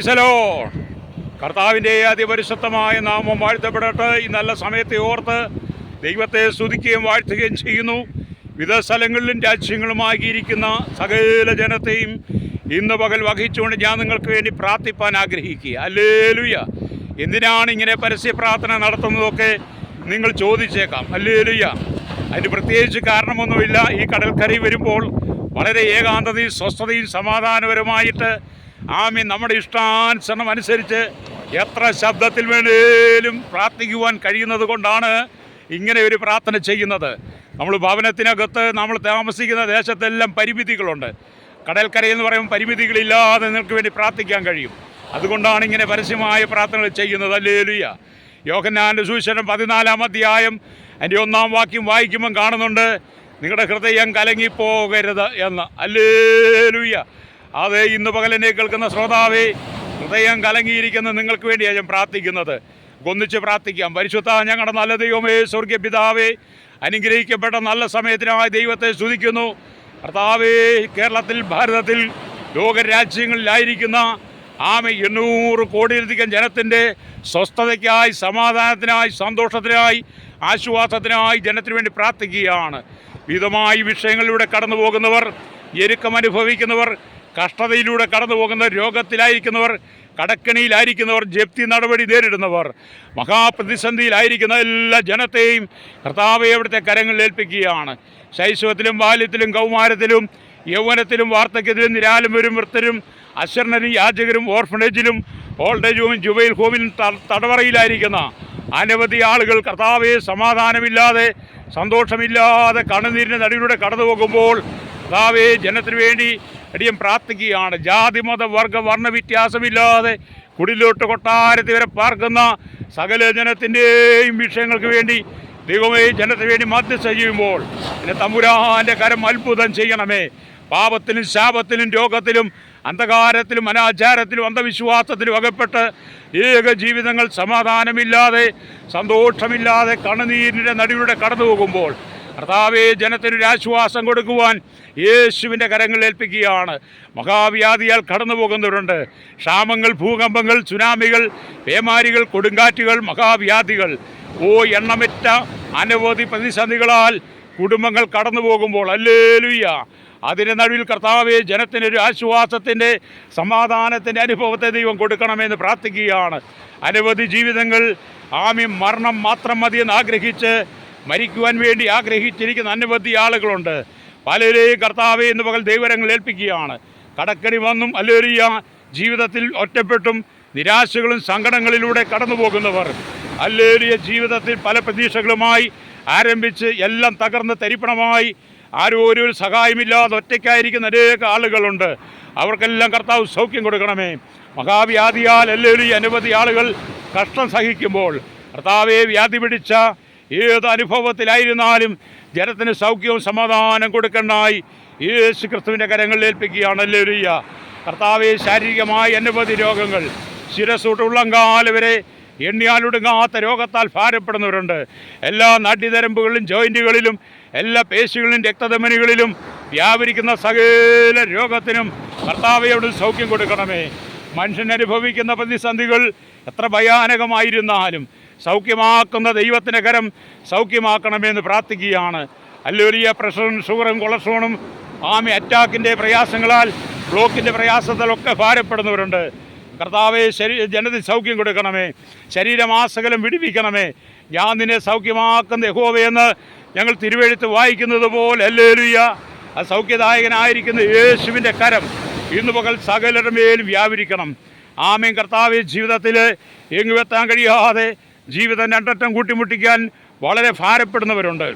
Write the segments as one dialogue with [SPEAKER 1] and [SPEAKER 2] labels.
[SPEAKER 1] ഈശലോ കർത്താവിന്റെ അതിപരിശുദ്ധമായ നാമം വാഴ്ത്തപ്പെടട്ടെ. ഈ നല്ല സമയത്തെ ഓർത്ത് ദൈവത്തെ സ്തുതിക്കുകയും വാഴ്ത്തുകയും ചെയ്യുന്നു. വിവിധ സ്ഥലങ്ങളിലും രാജ്യങ്ങളുമാകിയിരിക്കുന്ന സകല ജനത്തെയും ഇന്ന് പകൽ വഹിച്ചുകൊണ്ട് ഞാൻ നിങ്ങൾക്ക് വേണ്ടി പ്രാർത്ഥിപ്പാൻ ആഗ്രഹിക്കുക. അല്ലേലുയ എന്തിനാണ് ഇങ്ങനെ പരസ്യ പ്രാർത്ഥന നടത്തുന്നതൊക്കെ നിങ്ങൾ ചോദിച്ചേക്കാം. അല്ലേലുയ അതിന് പ്രത്യേകിച്ച് കാരണമൊന്നുമില്ല. ഈ കടൽക്കരി വരുമ്പോൾ വളരെ ഏകാന്തതയും സ്വസ്ഥതയും സമാധാനപരമായിട്ട് ആമി നമ്മുടെ ഇഷ്ടാനുസരണം അനുസരിച്ച് എത്ര ശബ്ദത്തിൽ വേണേലും പ്രാർത്ഥിക്കുവാൻ കഴിയുന്നത് കൊണ്ടാണ് ഇങ്ങനെ ഒരു പ്രാർത്ഥന ചെയ്യുന്നത്. നമ്മൾ ഭവനത്തിനകത്ത് നമ്മൾ താമസിക്കുന്ന ദേശത്തെല്ലാം പരിമിതികളുണ്ട്. കടൽക്കരയിൽ എന്ന് പറയുമ്പോൾ പരിമിതികളില്ലാതെ നിങ്ങൾക്ക് വേണ്ടി പ്രാർത്ഥിക്കാൻ കഴിയും. അതുകൊണ്ടാണ് ഇങ്ങനെ പരസ്യമായ പ്രാർത്ഥനകൾ ചെയ്യുന്നത്. അല്ലേലുയ യോഹന്നാന്റെ സുവിശേഷം പതിനാലാം അധ്യായം അതിന്റെ ഒന്നാം വാക്യം വായിക്കുമ്പം കാണുന്നുണ്ട് നിങ്ങളുടെ ഹൃദയം കലങ്ങിപ്പോകരുത് എന്ന്. അല്ലേലുയ അതെ ഇന്ന് പകലെന്നെ കേൾക്കുന്ന ശ്രോതാവേ ഹൃദയം കലങ്ങിയിരിക്കുന്ന. നിങ്ങൾക്ക് വേണ്ടിയാണ് ഞാൻ പ്രാർത്ഥിക്കുന്നത്. ഒന്നിച്ച് പ്രാർത്ഥിക്കാം. പരിശുദ്ധ ഞങ്ങളുടെ നല്ല ദൈവമേ സ്വർഗീയ പിതാവേ അനുഗ്രഹിക്കപ്പെട്ട നല്ല സമയത്തിനായി ദൈവത്തെ സ്തുതിക്കുന്നു. കർത്താവേ കേരളത്തിൽ ഭാരതത്തിൽ ലോകരാജ്യങ്ങളിലായിരിക്കുന്ന ആമെ എണ്ണൂറ് കോടിയിലധികം ജനത്തിന്റെ സ്വസ്ഥതയ്ക്കായി സമാധാനത്തിനായി സന്തോഷത്തിനായി ആശ്വാസത്തിനായി ജനത്തിന് വേണ്ടി പ്രാർത്ഥിക്കുകയാണ്. വിധമായി വിഷയങ്ങളിലൂടെ കടന്നു പോകുന്നവർ ഞെരുക്കം അനുഭവിക്കുന്നവർ കഷ്ടതയിലൂടെ കടന്നു പോകുന്നവർ രോഗത്തിലായിരിക്കുന്നവർ കടക്കണിയിലായിരിക്കുന്നവർ ജപ്തി നടപടി നേരിടുന്നവർ മഹാപ്രതിസന്ധിയിലായിരിക്കുന്ന എല്ലാ ജനത്തെയും കർത്താവെ അവിടുത്തെ കരങ്ങളിൽ ഏൽപ്പിക്കുകയാണ്. ശൈശവത്തിലും ബാല്യത്തിലും കൗമാരത്തിലും യൗവനത്തിലും വാർദ്ധക്യത്തിലും നിരാലും വരും വൃത്തരും അശ്വരനും യാചകരും ഓർഫണേജിലും ഓൾഡേജ് ഹോമിൽ ജുബൈൽ ഹോമിലും തടവറയിലായിരിക്കുന്ന അനവധി ആളുകൾ കർത്താവെ സമാധാനമില്ലാതെ സന്തോഷമില്ലാതെ കണ്ണുനീരിന്റെ നടുവിലൂടെ കടന്നു പോകുമ്പോൾ കർത്താവെ ജനത്തിനു വേണ്ടി അടിയം പ്രാർത്ഥിക്കുകയാണ്. ജാതി മത വർഗ വർണ വ്യത്യാസമില്ലാതെ കുടിലോട്ട് കൊട്ടാരത്തിൽ വരെ പാർക്കുന്ന സകല ജനത്തിന്റെയും വിഷയങ്ങൾക്ക് വേണ്ടി ദൈവമേ ജനത്തിന് വേണ്ടി മധ്യസ്ഥ ചെയ്യുമ്പോൾ പിന്നെ തമ്പുരാന്റെ കരം അത്ഭുതം ചെയ്യണമേ. പാപത്തിലും ശാപത്തിലും രോഗത്തിലും അന്ധകാരത്തിലും അനാചാരത്തിലും അന്ധവിശ്വാസത്തിലും അകപ്പെട്ട് ഏക ജീവിതങ്ങൾ സമാധാനമില്ലാതെ സന്തോഷമില്ലാതെ കണ്ണുനീരിന്റെ നടുവിലൂടെ കടന്നു പോകുമ്പോൾ കർത്താവേ ജനത്തിനൊരു ആശ്വാസം കൊടുക്കുവാൻ യേശുവിന്റെ കരങ്ങൾ ഏൽപ്പിക്കുകയാണ്. മഹാവ്യാധിയാൽ കടന്നു പോകുന്നവരുണ്ട് ക്ഷാമങ്ങൾ ഭൂകമ്പങ്ങൾ സുനാമികൾ പേമാരികൾ കൊടുങ്കാറ്റുകൾ മഹാവ്യാധികൾ. ഓ എണ്ണമറ്റ അനവധി പ്രതിസന്ധികളാൽ കുടുംബങ്ങൾ കടന്നു പോകുമ്പോൾ അല്ലേലുയ്യ അതിന്റെ നടുവിൽ കർത്താവെ ജനത്തിനൊരു ആശ്വാസത്തിന്റെ സമാധാനത്തിന്റെ അനുഭവത്തെ ദൈവം കൊടുക്കണമെന്ന് പ്രാർത്ഥിക്കുകയാണ്. അനവധി ജീവിതങ്ങൾ ആമി മരണം മാത്രം മതിയെന്ന് ആഗ്രഹിച്ച് മരിക്കുവാൻ വേണ്ടി ആഗ്രഹിച്ചിരിക്കുന്ന അനവധി ആളുകളുണ്ട്. പലരെയും കർത്താവെ എന്ന് പകൽ ദൈവരങ്ങൾ ഏൽപ്പിക്കുകയാണ്. കടക്കടി വന്നും അല്ലേറിയ ജീവിതത്തിൽ ഒറ്റപ്പെട്ടും നിരാശകളും സങ്കടങ്ങളിലൂടെ കടന്നു പോകുന്നവർ അല്ലേറിയ ജീവിതത്തിൽ പല പ്രതീക്ഷകളുമായി ആരംഭിച്ച് എല്ലാം തകർന്ന് തരിപ്പണമായി ആരും ഒരു സഹായമില്ലാതെ ഒറ്റയ്ക്കായിരിക്കുന്ന അനേക ആളുകളുണ്ട്. അവർക്കെല്ലാം കർത്താവ് സൗഖ്യം കൊടുക്കണമേ. മഹാവ്യാധിയാൽ എല്ലാവരും അനവധി ആളുകൾ കഷ്ടം സഹിക്കുമ്പോൾ കർത്താവെ വ്യാധി പിടിച്ച ഏത് അനുഭവത്തിലായിരുന്നാലും ജനത്തിന് സൗഖ്യവും സമാധാനം കൊടുക്കണ്ടായി. യേശു ക്രിസ്തുവിന്റെ കരങ്ങളിൽ ഏൽപ്പിക്കുകയാണ്. എല്ലാവരും കർത്താവെ ശാരീരികമായ അനവധി രോഗങ്ങൾ. ശിരസൂട്ട് ഉള്ളങ്കാൽ വരെ എണ്ണിയാലൊടുങ്ങാത്ത രോഗത്താൽ ഭാരപ്പെടുന്നവരുണ്ട്. എല്ലാ നാട്യതരമ്പുകളിലും ജോയിന്റുകളിലും എല്ലാ പേശികളിലും രക്തധമനികളിലും വ്യാപരിക്കുന്ന സകല രോഗത്തിനും കർത്താവയോട് സൗഖ്യം കൊടുക്കണമേ. മനുഷ്യൻ അനുഭവിക്കുന്ന പ്രതിസന്ധികൾ എത്ര ഭയാനകമായിരുന്നാലും സൗഖ്യമാക്കുന്ന ദൈവത്തിന്റെ കരം സൗഖ്യമാക്കണമെന്ന് പ്രാർത്ഥിക്കുകയാണ്. അല്ലൊരിയ പ്രഷറും ഷുഗറും കൊളസ്ട്രോളും ആമി അറ്റാക്കിന്റെ പ്രയാസങ്ങളാൽ ബ്ലോക്കിന്റെ പ്രയാസത്തിലൊക്കെ ഭാരപ്പെടുന്നവരുണ്ട്. കർത്താവെ ശരീ ജനത്തിന് സൗഖ്യം കൊടുക്കണമേ. ശരീരമാസകലം വിടിവിക്കണമേ. ഞാൻ നിന്നെ സൗഖ്യമാക്കുന്ന യഹോവയെന്ന് ഞങ്ങൾ തിരുവെഴുത്ത് വായിക്കുന്നത് പോലെ അല്ലേലുയ്യ ആ സൗഖ്യദായകനായിരിക്കുന്ന യേശുവിന്റെ കരം ഇന്ന് പകൽ സകലരുടെ വ്യാപരിക്കണം. ആമയും കർത്താവ് ജീവിതത്തിൽ എങ്ങുവെത്താൻ കഴിയാതെ ജീവിതം രണ്ടറ്റം കൂട്ടിമുട്ടിക്കാൻ വളരെ ഭാരപ്പെടുന്നവരുണ്ട്.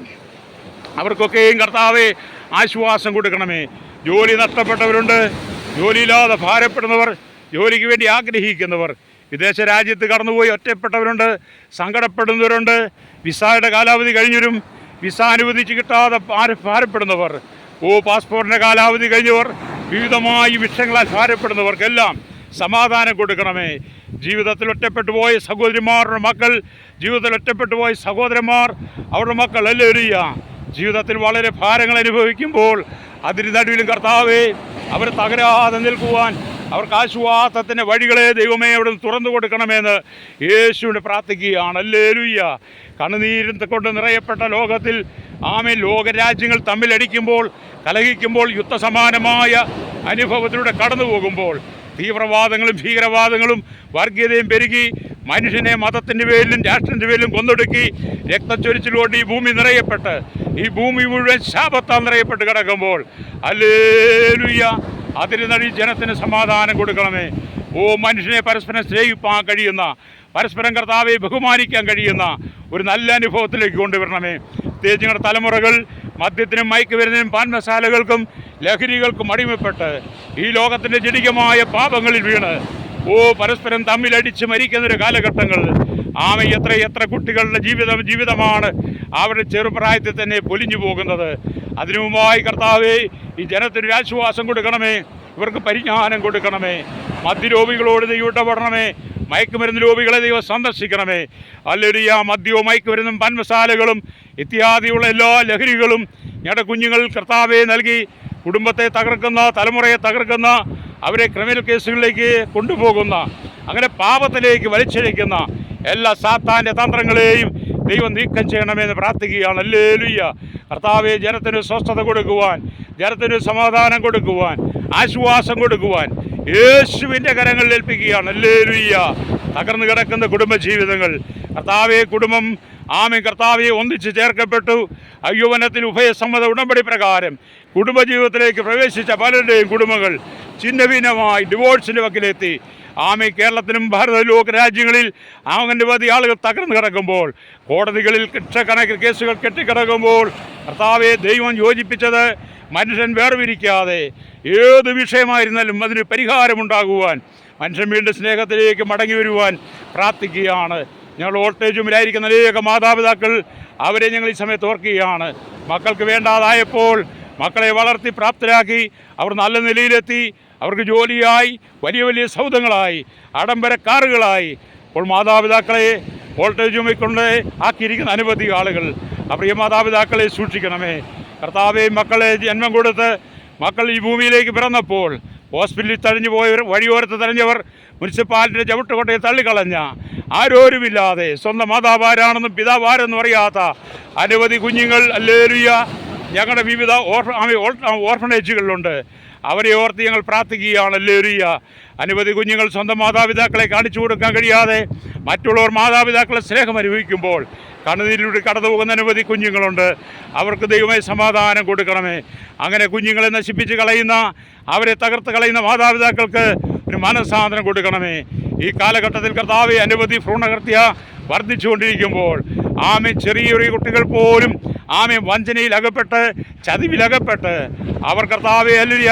[SPEAKER 1] അവർക്കൊക്കെയും കർത്താവെ ആശ്വാസം കൊടുക്കണമേ. ജോലി നഷ്ടപ്പെട്ടവരുണ്ട്. ജോലിയില്ലാതെ ഭാരപ്പെടുന്നവർ ജോലിക്ക് വേണ്ടി ആഗ്രഹിക്കുന്നവർ. വിദേശ രാജ്യത്ത് കടന്നുപോയി ഒറ്റപ്പെട്ടവരുണ്ട് സങ്കടപ്പെടുന്നവരുണ്ട്. വിസയുടെ കാലാവധി കഴിഞ്ഞവരും. വിസ അനുവദിച്ച് കിട്ടാതെ ഭാരപ്പെടുന്നവർ. ഓ പാസ്പോർട്ടിന്റെ കാലാവധി കഴിഞ്ഞവർ വിവിധമായി വിഷയങ്ങളാൽ ഭാരപ്പെടുന്നവർക്കെല്ലാം സമാധാനം കൊടുക്കണമേ. ജീവിതത്തിൽ ഒറ്റപ്പെട്ടു പോയ സഹോദരിമാരുടെ മക്കൾ ജീവിതത്തിൽ ഒറ്റപ്പെട്ടു പോയ സഹോദരന്മാർ അവരുടെ മക്കൾ എല്ലാവരും ജീവിതത്തിൽ വളരെ ഭാരങ്ങൾ അനുഭവിക്കുമ്പോൾ അതിന് നടുവിലും കർത്താവേ അവർ തകരാതെ നിൽക്കുവാൻ അവർക്ക് ആശ്വാസത്തിന്റെ വഴികളെ ദൈവമേ അവിടെ തുറന്നു കൊടുക്കണമെന്ന് യേശുവിനെ പ്രാർത്ഥിക്കുകയാണ്. അല്ലേലുയ്യ കണ്ണുനീരും കൊണ്ട് നിറയപ്പെട്ട ലോകത്തിൽ ആമേ ലോകരാജ്യങ്ങൾ തമ്മിലടിക്കുമ്പോൾ കലഹിക്കുമ്പോൾ യുദ്ധസമാനമായ അനുഭവത്തിലൂടെ കടന്നു പോകുമ്പോൾ തീവ്രവാദങ്ങളും ഭീകരവാദങ്ങളും വർഗീയതയും പെരുകി മനുഷ്യനെ മതത്തിന്റെ പേരിലും രാഷ്ട്രത്തിന്റെ പേരിലും കൊന്നൊടുക്കി രക്തച്ചൊരിച്ചിലോട്ട് ഈ ഭൂമി നിറയപ്പെട്ട് ഈ ഭൂമി മുഴുവൻ ശാപത്താൽ നിറയപ്പെട്ട് കിടക്കുമ്പോൾ. അല്ലേലുയ്യ അതിന് നടി ജനത്തിന് സമാധാനം കൊടുക്കണമേ. ഓ മനുഷ്യനെ പരസ്പരം സ്നേഹിപ്പാൻ കഴിയുന്ന പരസ്പരം കർത്താവെ ബഹുമാനിക്കാൻ കഴിയുന്ന ഒരു നല്ല അനുഭവത്തിലേക്ക് കൊണ്ടുവരണമേ. പ്രത്യേകിച്ച് തലമുറകൾ മദ്യത്തിനും മയക്കുമരുന്നിനും പാൻമസാലകൾക്കും ലഹരികൾക്കും അടിമപ്പെട്ട് ഈ ലോകത്തിന്റെ ജടികമായ പാപങ്ങളിൽ വീണ്. ഓ പരസ്പരം തമ്മിലടിച്ച് മരിക്കുന്നൊരു കാലഘട്ടങ്ങൾ. ആമ എത്ര എത്ര കുട്ടികളുടെ ജീവിതം ജീവിതമാണ് അവരുടെ ചെറുപ്രായത്തിൽ തന്നെ പൊലിഞ്ഞു പോകുന്നത്. അതിനു മുമ്പായി കർത്താവേ ഈ ജനത്തിനൊരു ആശ്വാസം കൊടുക്കണമേ ഇവർക്ക് പരിജ്ഞാനം കൊടുക്കണമേ മദ്യരോഗികളോട് നീ ഇടപെടണമേ മയക്കുമരുന്ന് രോഗികളെ ദൈവം സന്ദർശിക്കണമേ. അല്ലൊരിയ മദ്യവും മയക്കുമരുന്നും പൻമസാലകളും ഇത്യാദിയുള്ള എല്ലാ ലഹരികളും ഞങ്ങളുടെ കുഞ്ഞുങ്ങൾ കർത്താവെ നൽകി കുടുംബത്തെ തകർക്കുന്ന തലമുറയെ തകർക്കുന്ന അവരെ ക്രിമിനൽ കേസുകളിലേക്ക് കൊണ്ടുപോകുന്ന അങ്ങനെ പാപത്തിലേക്ക് വലിച്ചിഴയ്ക്കുന്ന എല്ലാ സാത്താന്റെ തന്ത്രങ്ങളെയും ദൈവം നീക്കം ചെയ്യണമെന്ന് പ്രാർത്ഥിക്കുകയാണ്. അല്ലേ ലുയ്യ കർത്താവെ ജനത്തിന് സ്വസ്ഥത കൊടുക്കുവാൻ ജനത്തിന് സമാധാനം കൊടുക്കുവാൻ ആശ്വാസം കൊടുക്കുവാൻ യേശുവിന്റെ കരങ്ങളിൽ ഏൽപ്പിക്കുകയാണ്. അല്ലേ ലുയ്യ തകർന്നു കിടക്കുന്ന കുടുംബജീവിതങ്ങൾ. കർത്താവെ കുടുംബം ആമി കർത്താവെ ഒന്നിച്ച് ചേർക്കപ്പെട്ടു. അയ്യവനത്തിൽ ഉഭയസമ്മത ഉടമ്പടി പ്രകാരം കുടുംബജീവിതത്തിലേക്ക് പ്രവേശിച്ച പലരുടെയും കുടുംബങ്ങൾ ഛിന്നഭിന്നമായി ഡിവോഴ്സിന്റെ വക്കിലെത്തി. ആമി കേരളത്തിലും ഭാരത ലോക രാജ്യങ്ങളിൽ ആകനിരവധി ആളുകൾ തകർന്നു കിടക്കുമ്പോൾ കോടതികളിൽ ലക്ഷക്കണക്കിന് കേസുകൾ കെട്ടിക്കിടക്കുമ്പോൾ കർത്താവെ ദൈവം യോജിപ്പിച്ചത് മനുഷ്യൻ വേർപിരിക്കാതെ ഏത് വിഷയമായിരുന്നാലും അതിന് പരിഹാരമുണ്ടാകുവാൻ മനുഷ്യൻ വീണ്ടും സ്നേഹത്തിലേക്ക് മടങ്ങി വരുവാൻ പ്രാർത്ഥിക്കുകയാണ്. ഞങ്ങൾ വോൾട്ടേജുമില്ലായിരിക്കുന്ന അനേക മാതാപിതാക്കൾ അവരെ ഞങ്ങൾ ഈ സമയത്ത് ഓർക്കുകയാണ്. മക്കൾക്ക് വേണ്ടാതായപ്പോൾ മക്കളെ വളർത്തി പ്രാപ്തരാക്കി അവർ നല്ല നിലയിലെത്തി. അവർക്ക് ജോലിയായി വലിയ വലിയ സൗദങ്ങളായി ആഡംബര കാറുകളായി. അപ്പോൾ മാതാപിതാക്കളെ വോൾട്ടേജ് കൊണ്ട് ആക്കിയിരിക്കുന്ന അനവധി ആളുകൾ. ആ പ്രിയ മാതാപിതാക്കളെ സൂക്ഷിക്കണമേ. കർത്താവെ മക്കളെ ജന്മം കൊടുത്ത് മക്കൾ ഈ ഭൂമിയിലേക്ക് പിറന്നപ്പോൾ ഹോസ്പിറ്റലിൽ തഴഞ്ഞു പോയവർ വഴിയോരത്ത് തഴഞ്ഞവർ മുനിസിപ്പാലിറ്റിയുടെ ചവിട്ടുകൊട്ടയെ തള്ളിക്കളഞ്ഞ ആരോരുമില്ലാതെ സ്വന്തം മാതാവാരാണെന്നും പിതാവാരെന്നും അറിയാത്ത അനവധി കുഞ്ഞുങ്ങൾ അല്ലേലുയ്യ ഞങ്ങളുടെ വിവിധ ഓർഫ ആമി അവരെ ഓർത്ത് ഞങ്ങൾ പ്രാർത്ഥിക്കുകയാണ്. അല്ലേലുയ്യ അനവധി കുഞ്ഞുങ്ങൾ സ്വന്തം മാതാപിതാക്കളെ കാണിച്ചു കൊടുക്കാൻ കഴിയാതെ മറ്റുള്ളവർ മാതാപിതാക്കളെ സ്നേഹം അനുഭവിക്കുമ്പോൾ കണ്ണുനീരിലൂടെ കടന്നു പോകുന്ന അനവധി കുഞ്ഞുങ്ങളുണ്ട്. അവർക്ക് ദൈവമായി സമാധാനം കൊടുക്കണമേ. അങ്ങനെ കുഞ്ഞുങ്ങളെ നശിപ്പിച്ച് കളയുന്ന അവരെ തകർത്ത് കളയുന്ന മാതാപിതാക്കൾക്ക് ഒരു മനസ്സാന്തരം കൊടുക്കണമേ. ഈ കാലഘട്ടത്തിൽ കർത്താവ് അനവധി ഭ്രൂണഹത്യ വർദ്ധിച്ചുകൊണ്ടിരിക്കുമ്പോൾ ആമെ ചെറിയ ചെറിയ കുട്ടികൾ പോലും ആമെ വഞ്ചനയിൽ അകപ്പെട്ട് ചതിവിലകപ്പെട്ട് അവർ കർത്താവെ അല്ലിയ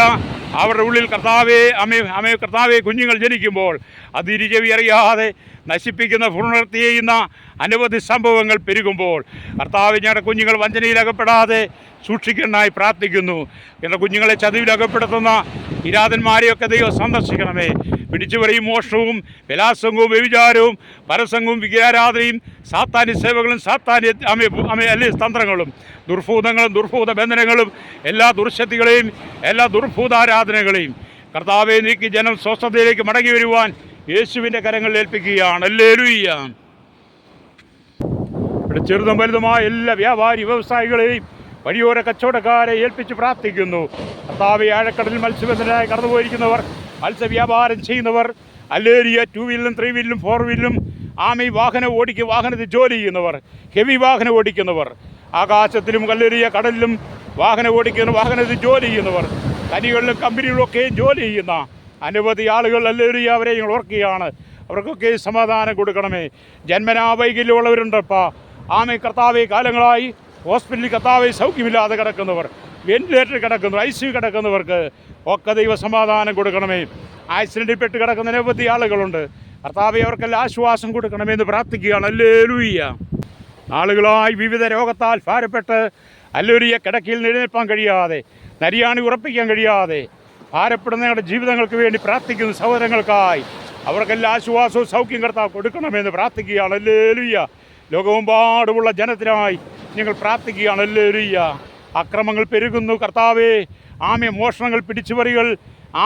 [SPEAKER 1] അവരുടെ ഉള്ളിൽ കർത്താവെ അമ്മ അമ്മ കർത്താവെ കുഞ്ഞുങ്ങൾ ജനിക്കുമ്പോൾ അത് അറിയാതെ നശിപ്പിക്കുന്ന ഭ്രൂണർത്തി ചെയ്യുന്ന അനവധി സംഭവങ്ങൾ പെരുകുമ്പോൾ കർത്താവ് ഞങ്ങളുടെ കുഞ്ഞുങ്ങൾ വഞ്ചനയിലകപ്പെടാതെ സൂക്ഷിക്കണമായി പ്രാർത്ഥിക്കുന്നു. ഞങ്ങളുടെ കുഞ്ഞുങ്ങളെ ചതിവിലകപ്പെടുത്തുന്ന ഇരാതന്മാരെയൊക്കെ ദൈവം സന്ദർശിക്കണമേ. പിടിച്ചുപറിയും മോഷണവും വിലാസംഗവും വ്യഭിചാരവും പരസംഗവും വിഗ്രഹാരാധനയും സാത്താന്യ സേവകളും സാത്താന്യ അമേ അമേ അല്ലെ തന്ത്രങ്ങളും ദുർഭൂതങ്ങളും ദുർഭൂത ബന്ധനങ്ങളും എല്ലാ ദുർശക്തികളെയും എല്ലാ ദുർഭൂതാരാധനകളെയും കർത്താവെ നീക്കി ജനം സ്വസ്ഥതയിലേക്ക് മടങ്ങി വരുവാൻ യേശുവിന്റെ കരങ്ങളിൽ ഏൽപ്പിക്കുകയാണ്. അല്ലേലുയ്യ ഇവിടെ ചെറുതും വലുതുമായ എല്ലാ വ്യാപാരി വ്യവസായികളെയും വഴിയോര കച്ചവടക്കാരെ ഏൽപ്പിച്ച് പ്രാർത്ഥിക്കുന്നു. കർത്താവ് ആഴക്കടലിൽ മത്സ്യബന്ധനായി കടന്നുപോയിരിക്കുന്നവർ മത്സ്യവ്യാപാരം ചെയ്യുന്നവർ അല്ലേരിയ ടൂ വീലിലും ത്രീ വീലിലും ഫോർ വീലിലും ആമി വാഹനം ഓടിക്കുക വാഹനത്തിൽ ജോലി ചെയ്യുന്നവർ ഹെവി വാഹനം ഓടിക്കുന്നവർ ആകാശത്തിലും കല്ലേരിയ കടലിലും വാഹനം ഓടിക്കുന്ന വാഹനത്തിൽ ജോലി ചെയ്യുന്നവർ കനികളിലും കമ്പനികളിലൊക്കെയും ജോലി ചെയ്യുന്ന അനവധി ആളുകൾ അല്ലേരിയ അവരെ ഞങ്ങൾ ഓർക്കുകയാണ്. അവർക്കൊക്കെ സമാധാനം കൊടുക്കണമേ. ജന്മനാ വൈകല്യമുള്ളവരുണ്ടപ്പാ. ആമേ കർത്താവെ കാലങ്ങളായി ഹോസ്പിറ്റലിൽ കർത്താവെ സൗഖ്യമില്ലാതെ കിടക്കുന്നവർ വെന്റിലേറ്ററിൽ കിടക്കുന്നവർ ഐ സി കിടക്കുന്നവർക്ക് ഒക്കെ ദൈവ സമാധാനം കൊടുക്കണമേ. ആക്സിഡന്റിൽ പെട്ട് കിടക്കുന്ന നിരവധി ആളുകളുണ്ട്. കർത്താവെ അവർക്കെല്ലാം ആശ്വാസം കൊടുക്കണമേ എന്ന് പ്രാർത്ഥിക്കുകയാണ്. അല്ലേ ലൂയ്യ ആളുകളായി വിവിധ രോഗത്താൽ ഭാരപ്പെട്ട് അല്ലൊരിയ കിടക്കയിൽ നിലനിൽപ്പാൻ കഴിയാതെ നരിയാണി ഉറപ്പിക്കാൻ കഴിയാതെ ഭാരപ്പെടുന്ന ഞങ്ങളുടെ ജീവിതങ്ങൾക്ക് വേണ്ടി പ്രാർത്ഥിക്കുന്ന സഹോദരങ്ങൾക്കായി അവർക്കെല്ലാം ആശ്വാസവും സൗഖ്യം കർത്താവ് കൊടുക്കണമെന്ന് പ്രാർത്ഥിക്കുകയാണ്. അല്ലേലുയ്യ ലോകമെമ്പാടുമുള്ള ജനത്തിനായി നിങ്ങൾ പ്രാർത്ഥിക്കുകയാണ്. അല്ലേലുയ്യ അക്രമങ്ങൾ പെരുകുന്നു കർത്താവേ. ആമെ മോഷണങ്ങൾ പിടിച്ചുപറികൾ.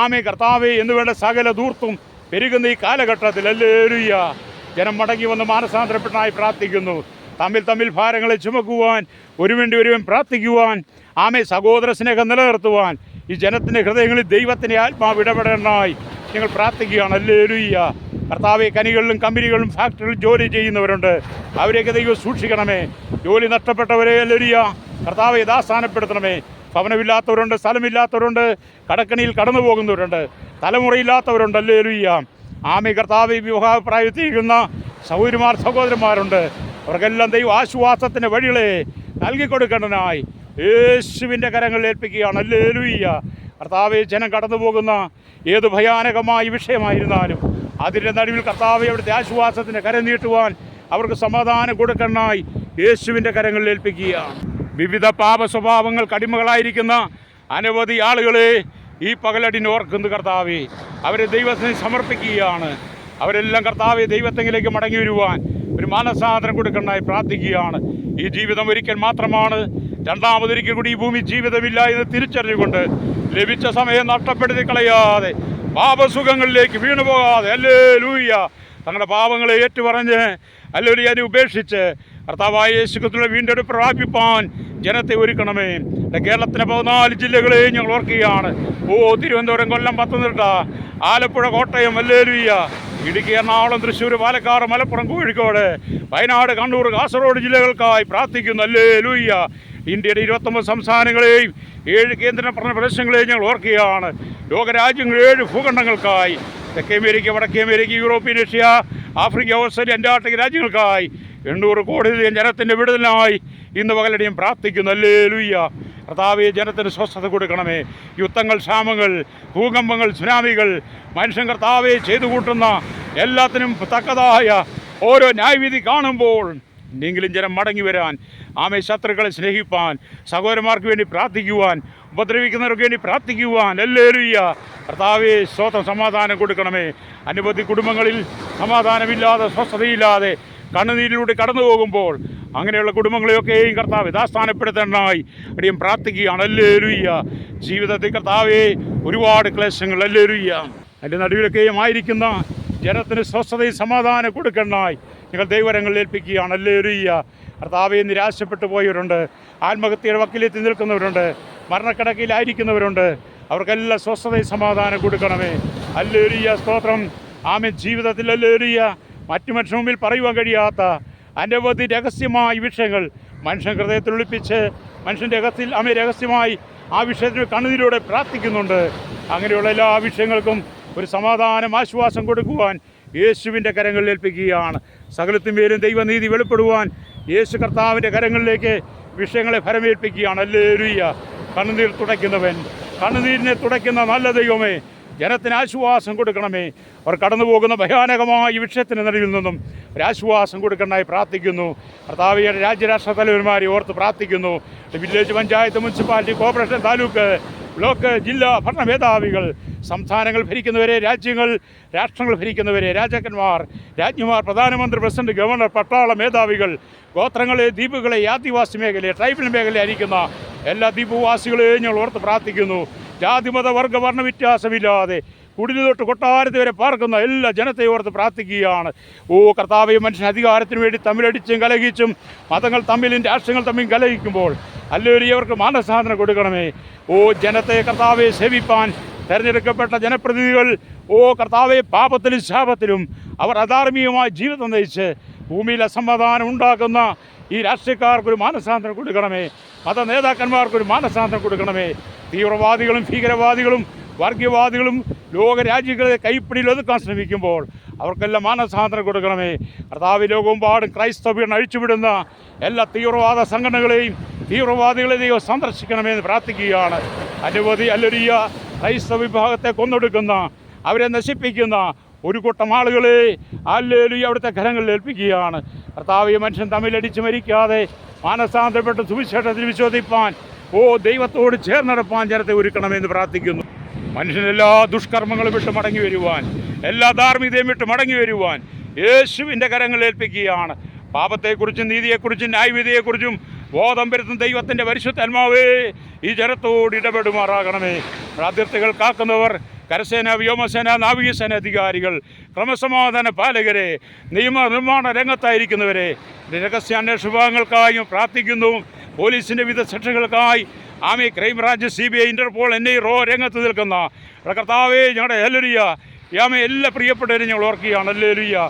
[SPEAKER 1] ആമേ കർത്താവേ എന്ന് വേണ്ട സകല ദൂർത്തും പെരുകുന്ന ഈ കാലഘട്ടത്തിൽ. അല്ലേലുയ്യ ജനം മടങ്ങി വന്ന് മാനസാന്തരപ്പെട്ടായി പ്രാർത്ഥിക്കുന്നു. തമ്മിൽ തമ്മിൽ ഭാരങ്ങളെ ചുമക്കുവാൻ ഒരുവേണ്ടി ഒരുവൻ പ്രാർത്ഥിക്കുവാൻ ആമേ സഹോദര സ്നേഹം നിലനിർത്തുവാൻ ഈ ജനത്തിന്റെ ഹൃദയങ്ങളിൽ ദൈവത്തിന്റെ ആത്മാവ് ഇടപെടേണ്ടായി ഞങ്ങൾ പ്രാർത്ഥിക്കുകയാണ്. അല്ലേലുയ്യ കർത്താവെ കനികളിലും കമ്പനികളിലും ഫാക്ടറികളിലും ജോലി ചെയ്യുന്നവരുണ്ട്. അവരെയൊക്കെ ദൈവം സൂക്ഷിക്കണമേ. ജോലി നഷ്ടപ്പെട്ടവരെ അല്ലേലുയ്യ കർത്താവ് യഥാസ്ഥാനപ്പെടുത്തണമേ ഭവനമില്ലാത്തവരുണ്ട് സ്ഥലമില്ലാത്തവരുണ്ട് കടക്കണിയിൽ കടന്നു പോകുന്നവരുണ്ട് തലമുറയില്ലാത്തവരുണ്ട് അല്ലേലുയ്യ ആമി കർത്താവ് വിവാഹപ്രായത്തിരിക്കുന്ന സഹോദരിമാർ സഹോദരന്മാരുണ്ട്. അവർക്കെല്ലാം ദൈവം ആശ്വാസത്തിന്റെ വഴികളെ നൽകിക്കൊടുക്കേണ്ടതിനായി യേശുവിന്റെ കരങ്ങൾ ഏൽപ്പിക്കുകയാണ്. അല്ലേലുയ്യ കർത്താവ് ജനം കടന്നു പോകുന്ന ഏത് ഭയാനകമായ വിഷയമായിരുന്നാലും അതിന്റെ നടുവിൽ കർത്താവ് അവിടുത്തെ ആശ്വാസത്തിന് കരം നീട്ടുവാൻ അവർക്ക് സമാധാനം കൊടുക്കണമായി യേശുവിന്റെ കരങ്ങളിൽ ഏൽപ്പിക്കുകയാണ് വിവിധ പാപ സ്വഭാവങ്ങൾ കടിമകളായിരിക്കുന്ന അനവധി ആളുകളെ ഈ പകലടിന് ഓർക്കുന്നു കർത്താവെ. അവരെ ദൈവത്തിന് സമർപ്പിക്കുകയാണ്. അവരെല്ലാം കർത്താവെ ദൈവത്തെങ്കിലേക്ക് മടങ്ങി വരുവാൻ ഒരു മാനസാദരം കൊടുക്കണമായി പ്രാർത്ഥിക്കുകയാണ്. ഈ ജീവിതം ഒരിക്കൽ മാത്രമാണ്. രണ്ടാമതൊരിക്കൽ കൂടി ഈ ഭൂമി ജീവിതമില്ല എന്ന് തിരിച്ചറിഞ്ഞുകൊണ്ട് ലഭിച്ച സമയം നഷ്ടപ്പെടുത്തി കളയാതെ പാപസുഖങ്ങളിലേക്ക് വീണു പോകാതെ. അല്ലേ ലൂയ്യ തങ്ങളുടെ പാപങ്ങളെ ഏറ്റുപറഞ്ഞ് അല്ലൊരു അതിനെ ഉപേക്ഷിച്ച് കർത്താവായ യേശുക്രിസ്തുവിനെ വീണ്ടെടുപ്പ് പ്രാപിപ്പാൻ ജനത്തെ ഒരുക്കണമേ. കേരളത്തിലെ പതിനാല് ജില്ലകളെയും ഞങ്ങൾ ഓർക്കുകയാണ്. ഓ തിരുവനന്തപുരം കൊല്ലം പത്തനംതിട്ട ആലപ്പുഴ കോട്ടയം അല്ലേലുയ്യ ഇടുക്കി എറണാകുളം തൃശ്ശൂർ പാലക്കാട് മലപ്പുറം കോഴിക്കോട് വയനാട് കണ്ണൂർ കാസർഗോഡ് ജില്ലകൾക്കായി പ്രാർത്ഥിക്കുന്നു. അല്ലേ ലൂയ്യ ഇന്ത്യയുടെ ഇരുപത്തൊമ്പത് സംസ്ഥാനങ്ങളെയും ഏഴ് കേന്ദ്ര ഭരണ പ്രദേശങ്ങളെയും ഞങ്ങൾ ഓർക്കുകയാണ്. ലോകരാജ്യങ്ങൾ ഏഴ് ഭൂഖണ്ഡങ്ങൾക്കായി തെക്കേ അമേരിക്ക വടക്കേ America European Asia Africa Australia Antarctic രാജ്യങ്ങൾക്കായി എണ്ണൂറ് കോടി ജനത്തിന്റെ വിടുതലിനായി ഇന്ന് പകലടിയും പ്രാർത്ഥിക്കുന്നു. അല്ലേ ലൂയ്യ കർത്താവെ ജനത്തിന് സ്വസ്ഥത കൊടുക്കണമേ. യുദ്ധങ്ങൾ ക്ഷാമങ്ങൾ ഭൂകമ്പങ്ങൾ സുനാമികൾ മനുഷ്യൻ കർത്താവെ ചെയ്തു കൂട്ടുന്ന എല്ലാത്തിനും തക്കതായ ഓരോ ന്യായവിധി കാണുമ്പോൾ എങ്കിലും ജനം മടങ്ങി വരാൻ ആമെ ശത്രുക്കളെ സ്നേഹിപ്പാൻ സഹോദരന്മാർക്ക് വേണ്ടി പ്രാർത്ഥിക്കുവാൻ ഉപദ്രവിക്കുന്നവർക്ക് വേണ്ടി പ്രാർത്ഥിക്കുവാൻ. എല്ലാവരും കർത്താവെ സ്വതം സമാധാനം കൊടുക്കണമേ. അനവധി കുടുംബങ്ങളിൽ സമാധാനമില്ലാതെ സ്വസ്ഥതയില്ലാതെ കണ്ണുനീരിലൂടെ കടന്നു പോകുമ്പോൾ അങ്ങനെയുള്ള കുടുംബങ്ങളെയൊക്കെയും കർത്താവ് യഥാസ്ഥാനപ്പെടുത്തേണ്ടതായി അടിയും പ്രാർത്ഥിക്കുകയാണ്. അല്ലേലുയ്യ ജീവിതത്തിൽ കർത്താവെ ഒരുപാട് ക്ലേശങ്ങൾ. അല്ലേലുയ്യ അതിന്റെ നടുവിലൊക്കെയും ആയിരിക്കുന്ന ജനത്തിന് സ്വസ്ഥതയും സമാധാനം കൊടുക്കണമായി. നിങ്ങൾ ദൈവരങ്ങളിൽ ഏൽപ്പിക്കുകയാണ്. അല്ലേലുയ്യ കർത്താവെ നിരാശപ്പെട്ടു പോയവരുണ്ട്. ആത്മഹത്യയുടെ വക്കിലെത്തി നിൽക്കുന്നവരുണ്ട്. മരണക്കിടക്കയിലായിരിക്കുന്നവരുണ്ട്. അവർക്കെല്ലാം സ്വസ്ഥതയും സമാധാനം കൊടുക്കണമേ. അല്ലേരിയ സ്തോത്രം. ആമേ ജീവിതത്തിൽ അല്ലേരിയ മറ്റു മനുഷ്യ മുമ്പിൽ പറയുവാൻ കഴിയാത്ത അനവധി രഹസ്യമായ വിഷയങ്ങൾ മനുഷ്യൻ ഹൃദയത്തിൽ ഒളിപ്പിച്ച് മനുഷ്യന്റെ അകത്തിൽ അമ്മ രഹസ്യമായി ആ വിഷയത്തിന് കണ്ണുനീരോടെ പ്രാർത്ഥിക്കുന്നുണ്ട്. അങ്ങനെയുള്ള എല്ലാ വിഷയങ്ങൾക്കും ഒരു സമാധാനം ആശ്വാസം കൊടുക്കുവാൻ യേശുവിന്റെ കരങ്ങളിൽ ഏൽപ്പിക്കുകയാണ്. സകലത്തിന്മേലും ദൈവനീതി വെളിപ്പെടുവാൻ യേശു കർത്താവിന്റെ കരങ്ങളിലേക്ക് വിഷയങ്ങളെ ഫലമേൽപ്പിക്കുകയാണ് അല്ലേലുയ്യ കണ്ണുനീർ തുടയ്ക്കുന്നവൻ കണ്ണുനീരിനെ തുടയ്ക്കുന്ന നല്ല ദൈവമേ ജനത്തിന് ആശ്വാസം കൊടുക്കണമേ. അവർ കടന്നു പോകുന്ന ഭയാനകമായ ഈ വിഷയത്തിന് നടുവിൽ നിന്നും ഒരാശ്വാസം കൊടുക്കണമായി പ്രാർത്ഥിക്കുന്നു. കർത്താവിയുടെ രാജ്യരാഷ്ട്ര തലവന്മാരെ ഓർത്ത് പ്രാർത്ഥിക്കുന്നു. Village panchayat municipality corporation taluk block ജില്ലാ ഭരണ മേധാവികൾ സംസ്ഥാനങ്ങൾ ഭരിക്കുന്നവരെ രാജ്യങ്ങൾ രാഷ്ട്രങ്ങൾ ഭരിക്കുന്നവരെ രാജാക്കന്മാർ രാജ്ഞിമാർ പ്രധാനമന്ത്രി പ്രസിഡന്റ് ഗവർണർ പട്ടാള മേധാവികൾ ഗോത്രങ്ങളെ ദ്വീപുകളെ ആദിവാസി മേഖലയെ ട്രൈബൽ മേഖലയെ അരിക്കുന്ന എല്ലാ ദ്വീപവാസികളെയും ഞങ്ങൾ ഓർത്ത് പ്രാർത്ഥിക്കുന്നു. ജാതിമത വർഗ വർണ വ്യത്യാസമില്ലാതെ കുടിൽ തൊട്ട് കൊട്ടാരത്ത് വരെ പാർക്കുന്ന എല്ലാ ജനത്തെയും ഓർത്ത് പ്രാർത്ഥിക്കുകയാണ്. ഓ കർത്താവെ മനുഷ്യൻ അധികാരത്തിന് വേണ്ടി തമ്മിലടിച്ചും കലഹിച്ചും മതങ്ങൾ തമ്മിലും രാഷ്ട്രങ്ങൾ തമ്മിൽ കലഹിക്കുമ്പോൾ അല്ലെങ്കിൽ അവർക്ക് മാനസാധനം കൊടുക്കണമേ. ഓ ജനത്തെ കർത്താവെ സേവിപ്പാൻ തെരഞ്ഞെടുക്കപ്പെട്ട ജനപ്രതിനിധികൾ ഓ കർത്താവെ പാപത്തിലും ശാപത്തിലും അവർ അധാർമികമായ ജീവിതം നയിച്ച് ഭൂമിയിൽ അസമാധാനം ഉണ്ടാക്കുന്ന ഈ രാഷ്ട്രീയക്കാർക്കൊരു മാനസാന്തരം കൊടുക്കണമേ. മത നേതാക്കന്മാർക്കൊരു മാനസാന്തരം കൊടുക്കണമേ. തീവ്രവാദികളും ഭീകരവാദികളും വർഗീയവാദികളും ലോകരാജ്യങ്ങളെ കൈപ്പിടിയിൽ ഒതുക്കാൻ ശ്രമിക്കുമ്പോൾ അവർക്കെല്ലാം മാനസാന്തരം കൊടുക്കണമേ. കർത്താവ് ലോകമെമ്പാടും ക്രൈസ്തവീണ് അഴിച്ചുവിടുന്ന എല്ലാ തീവ്രവാദ സംഘടനകളെയും തീവ്രവാദികളെ ദൈവം സന്ദർശിക്കണമേ എന്ന് പ്രാർത്ഥിക്കുകയാണ്. അനവധി അല്ലൊരിയ ക്രൈസ്തവ വിഭാഗത്തെ കൊന്നൊടുക്കുന്ന അവരെ നശിപ്പിക്കുന്ന ഒരു കൂട്ടം ആളുകളെ അല്ലേലു അവിടുത്തെ ഘരങ്ങളിൽ ഏൽപ്പിക്കുകയാണ്. കർത്താവ് മനുഷ്യൻ തമ്മിലടിച്ച് മരിക്കാതെ മാനസാന്തരപ്പെട്ട് സുവിശേഷത്തിൽ വിശ്വസിപ്പാൻ ഓ ദൈവത്തോട് ചേർന്നടപ്പാൻ ജനത്തെ ഒരുക്കണമെന്ന് പ്രാർത്ഥിക്കുന്നു. മനുഷ്യനെല്ലാ ദുഷ്കർമ്മങ്ങളും വിട്ട് മടങ്ങി വരുവാൻ എല്ലാ ധാർമ്മികതയും വിട്ട് മടങ്ങി വരുവാൻ യേശുവിന്റെ കരങ്ങൾ ഏൽപ്പിക്കുകയാണ്. പാപത്തെക്കുറിച്ചും നീതിയെക്കുറിച്ചും ന്യായവിധിയെക്കുറിച്ചും ബോധം വരുത്തുന്ന ദൈവത്തിന്റെ പരിശുദ്ധാത്മാവേ ഈ ജനത്തോട് ഇടപെടുമാറാകണമേ. അതിർത്തികൾ കാക്കുന്നവർ കരസേന വ്യോമസേന നാവികസേന അധികാരികൾ ക്രമസമാധാന പാലകരെ നിയമനിർമ്മാണ രംഗത്തായിരിക്കുന്നവരെ രഹസ്യാന്വേഷണ വിഭാഗങ്ങൾക്കായും പ്രാർത്ഥിക്കുന്നു. പോലീസിന്റെ വിവിധ സെക്ഷനുകൾക്കായി Ami crime branch C B I Interpol എന്നീ റോ രംഗത്ത് നിൽക്കുന്ന കർത്താവേ ഞങ്ങളുടെ ഹെല്ലരിയ യാമെ എല്ലാ പ്രിയപ്പെട്ടവരും ഞങ്ങൾ ഓർക്കുകയാണ്. ഹല്ലേലൂയ.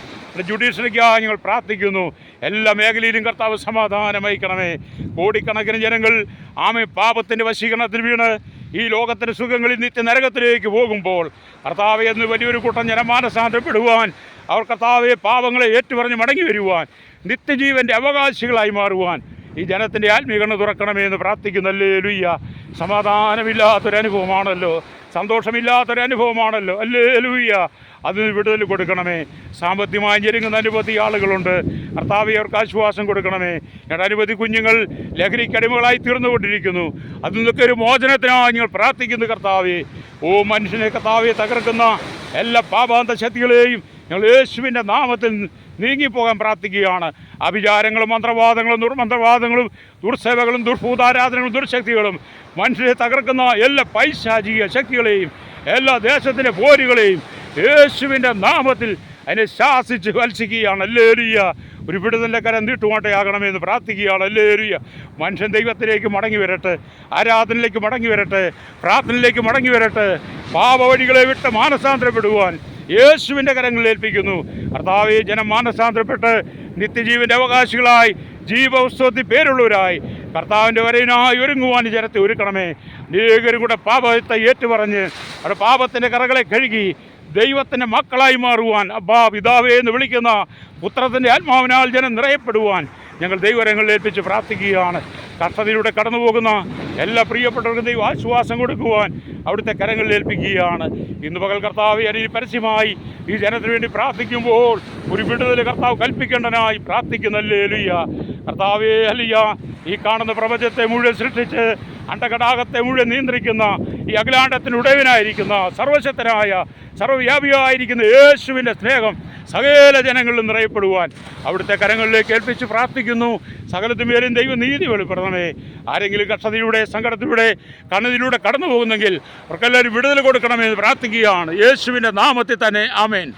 [SPEAKER 1] ജുഡീഷ്യറിക്കായി ഞങ്ങൾ പ്രാർത്ഥിക്കുന്നു. എല്ലാ മേഖലയിലും കർത്താവ് സമാധാനമയക്കണമേ. കോടിക്കണക്കിന് ജനങ്ങൾ ആമെ പാപത്തിന്റെ വശീകരണത്തിൽ വീണ് ഈ ലോകത്തിന്റെ സുഖങ്ങളിൽ നിത്യ നരകത്തിലേക്ക് പോകുമ്പോൾ കർത്താവെ എന്ന് വലിയൊരു കൂട്ടം ജനമാനസാന്തരപ്പെടുവാൻ അവർ കർത്താവെ പാപങ്ങളെ ഏറ്റുപറഞ്ഞ് മടങ്ങി വരുവാൻ നിത്യജീവന്റെ അവകാശികളായി മാറുവാൻ ഈ ജനത്തിന്റെ ആത്മീകരണ തുറക്കണമേ എന്ന് പ്രാർത്ഥിക്കുന്നല്ലേ ലുയ്യ സമാധാനമില്ലാത്തൊരനുഭവമാണല്ലോ. സന്തോഷമില്ലാത്തൊരനുഭവമാണല്ലോ. അല്ലേ ലൂയ്യ അതിന് വിടുതൽ കൊടുക്കണമേ. സാമ്പത്തികമായി ഞെരുങ്ങുന്ന അനവധി ആളുകളുണ്ട്. കർത്താവ് അവർക്ക് ആശ്വാസം കൊടുക്കണമേ. ഞങ്ങളുടെ അനവധി കുഞ്ഞുങ്ങൾ ലഹരിക്കടിമകളായി തീർന്നുകൊണ്ടിരിക്കുന്നു. അതിൽ നിന്നൊക്കെ ഒരു മോചനത്തിനാണ് ഞങ്ങൾ പ്രാർത്ഥിക്കുന്നു കർത്താവെ. ഓ മനുഷ്യനെ കർത്താവെ തകർക്കുന്ന എല്ലാ പാപാന്ത ശക്തികളെയും ഞങ്ങൾ യേശുവിന്റെ നാമത്തിൽ നീങ്ങിപ്പോകാൻ പ്രാർത്ഥിക്കുകയാണ്. അഭിചാരങ്ങളും മന്ത്രവാദങ്ങളും ദുർമന്ത്രവാദങ്ങളും ദുർസേവകളും ദുർഭൂതാരാധനകളും ദുർശക്തികളും മനുഷ്യരെ തകർക്കുന്ന എല്ലാ പൈശാചിക ശക്തികളെയും എല്ലാ ദേശത്തിന്റെ പോരുകളെയും യേശുവിന്റെ നാമത്തിൽ അതിനെ ശാസിച്ച് വത്സിക്കുകയാണ് അല്ലേലിയ ഒരു വിടുതലിന്റെ കരം നീട്ടുമാട്ടയാകണമെന്ന് പ്രാർത്ഥിക്കുകയാണ്. അല്ലേലിയ മനുഷ്യൻ ദൈവത്തിലേക്ക് മടങ്ങി വരട്ടെ. ആരാധനയിലേക്ക് മടങ്ങി വരട്ടെ. പ്രാർത്ഥനയിലേക്ക് മടങ്ങി വരട്ടെ. പാപവഴികളെ വിട്ട് മാനസാന്തരപ്പെടുവാൻ യേശുവിന്റെ കരങ്ങളിൽ ഏൽപ്പിക്കുന്നു. കർത്താവ് ജനം മാനസാന്തരപ്പെട്ട് നിത്യജീവന്റെ അവകാശികളായി ജീവോത്സവത്തിൽ പേരുള്ളവരായി. കർത്താവിന്റെ വരയിനായി ഒരുങ്ങുവാൻ ജനത്തെ ഒരുക്കണമേ. അനേകരും കൂടെ പാപത്തെ ഏറ്റുപറഞ്ഞ് അവിടെ പാപത്തിന്റെ കറകളെ കഴുകി ദൈവത്തിന്റെ മക്കളായി മാറുവാൻ അബ്ബാ പിതാവേ എന്ന് വിളിക്കുന്ന പുത്രത്തിന്റെ ആത്മാവിനാൽ ജനം നിറയപ്പെടുവാൻ ഞങ്ങൾ ദൈവരങ്ങളിൽ ഏൽപ്പിച്ച് പ്രാർത്ഥിക്കുകയാണ്. കഷ്ടതയിലൂടെ കടന്നു പോകുന്ന എല്ലാ പ്രിയപ്പെട്ടവർക്കും ദൈവം ആശ്വാസം കൊടുക്കുവാൻ അവിടുത്തെ കരങ്ങളിൽ ഏൽപ്പിക്കുകയാണ്. ഇന്ന് പകൽ കർത്താവ് അരിയിൽ പരസ്യമായി ഈ ജനത്തിന് വേണ്ടി പ്രാർത്ഥിക്കുമ്പോൾ ഒരു വിടുതൽ കർത്താവ് കൽപ്പിക്കേണ്ടനായി പ്രാർത്ഥിക്കുന്നല്ലേ ലുയ്യ കർത്താവേ അലിയ ഈ കാണുന്ന പ്രപഞ്ചത്തെ മുഴുവൻ സൃഷ്ടിച്ച് അണ്ടകടാകത്തെ മുഴുവൻ നിയന്ത്രിക്കുന്ന ഈ അഖിലാണ്ടത്തിന് ഉടയവനായിരിക്കുന്ന സർവശക്തനായ സർവവ്യാപിയായിരിക്കുന്ന യേശുവിന്റെ സ്നേഹം സകല ജനങ്ങളിൽ നിറയപ്പെടുവാൻ അവിടുത്തെ കരങ്ങളിലേക്ക് ഏൽപ്പിച്ച് പ്രാർത്ഥിക്കുന്നു. സകലത്തുമേലും ദൈവം നീതി വെളിപ്പെടണമേ. ആരെങ്കിലും കഷ്ടതയിലൂടെ സങ്കടത്തിലൂടെ കണ്ണതിലൂടെ കടന്നു പോകുന്നെങ്കിൽ അവർക്കെല്ലാവരും വിടുതൽ കൊടുക്കണമെന്ന് പ്രാർത്ഥിക്കുകയാണ്. യേശുവിന്റെ നാമത്തിൽ തന്നെ ആമേൻ.